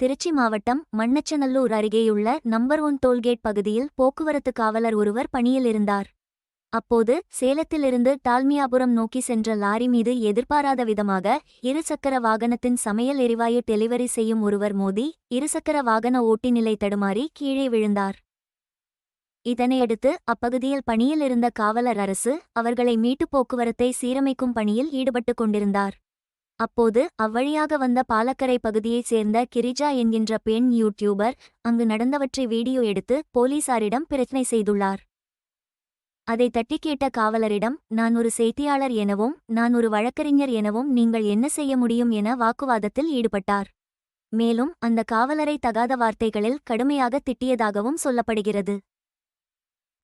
திருச்சி மாவட்டம் மண்ணச்சநல்லூர் அருகேயுள்ள number one toll gate பகுதியில் போக்குவரத்து காவலர் ஒருவர் பணியில் இருந்தார் அப்போது சேலத்திலிருந்து டால்மியாபுரம் நோக்கி சென்ற லாரி மீது எதிர்பாராத விதமாக இருசக்கர வாகனத்தின் சமையல் எரிவாயு டெலிவரி செய்யும் ஒருவர் மோதி இருசக்கர வாகன ஓட்டிநிலை தடுமாறி கீழே விழுந்தார். இதனையடுத்து அப்பகுதியில் பணியில் இருந்த காவலர் அரசு அவர்களை மீட்டுப் போக்குவரத்தை சீரமைக்கும் பணியில் ஈடுபட்டுக் கொண்டிருந்தார். அப்போது அவ்வழியாக வந்த பாலக்கரை பகுதியைச் சேர்ந்த கிரிஜா என்கின்ற பெண் யூடியூபர் அங்கு நடந்தவற்றை வீடியோ எடுத்து போலீசாரிடம் பிரச்சனை செய்துள்ளார். அதை தட்டி கேட்ட காவலரிடம் நான் ஒரு செய்தியாளர் எனவும் நான் ஒரு வழக்கறிஞர் எனவும் நீங்கள் என்ன செய்ய முடியும் என வாக்குவாதத்தில் ஈடுபட்டார். மேலும் அந்த காவலரை தகாத வார்த்தைகளில் கடுமையாக திட்டியதாகவும் சொல்லப்படுகிறது.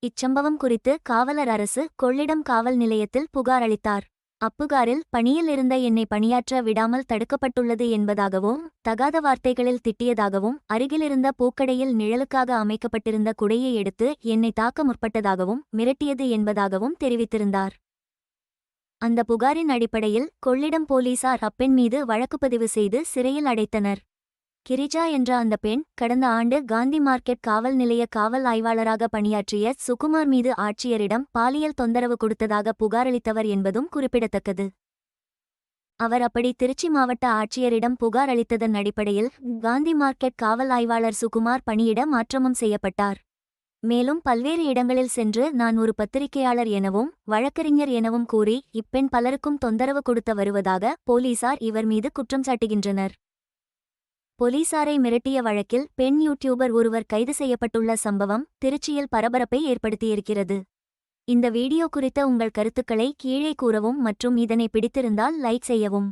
இச்சம்பவம் குறித்து காவலர் அரசு கொள்ளிடம் காவல் நிலையத்தில் புகார் அளித்தார். அப்புகாரில் பணியில் இருந்த என்னை பணியாற்ற விடாமல் தடுக்கப்பட்டுள்ளது என்பதாகவும் தகாத வார்த்தைகளில் திட்டியதாகவும் அருகிலிருந்த பூக்கடையில் நிழலுக்காக அமைக்கப்பட்டிருந்த குடையை எடுத்து என்னை தாக்க முற்பட்டதாகவும் மிரட்டியது என்பதாகவும் தெரிவித்திருந்தார். அந்த புகாரின் அடிப்படையில் கொள்ளிடம் போலீசார் அப்பெண் மீது வழக்குப்பதிவு செய்து சிறையில் அடைத்தனர். கிரிஜா என்ற அந்த பெண் கடந்த ஆண்டு காந்தி மார்க்கெட் காவல் நிலைய காவல் ஆய்வாளராக பணியாற்றிய சுகுமார் மீது ஆட்சியரிடம் பாலியல் தொந்தரவு கொடுத்ததாக புகாரளித்தவர் என்பதும் குறிப்பிடத்தக்கது. அவர் அப்படி திருச்சி மாவட்ட ஆட்சியரிடம் புகார் அளித்ததன் அடிப்படையில் காந்தி மார்க்கெட் காவல் ஆய்வாளர் சுகுமார் பணியிட மாற்றமும் செய்யப்பட்டார். மேலும் பல்வேறு இடங்களில் சென்று நான் ஒரு பத்திரிகையாளர் எனவும் வழக்கறிஞர் எனவும் கூறி இப்பெண் பலருக்கும் தொந்தரவு கொடுத்த வருவதாக போலீசார் இவர் மீது குற்றம் சாட்டுகின்றனர். போலீசாரை மிரட்டிய வழக்கில் பெண் யூடியூபர் ஒருவர் கைது செய்யப்பட்டுள்ள சம்பவம் திருச்சியில் பரபரப்பை ஏற்படுத்தியிருக்கிறது. இந்த வீடியோ குறித்த உங்கள் கருத்துக்களை கீழே கூறவும் மற்றும் இதனை பிடித்திருந்தால் லைக் செய்யவும்.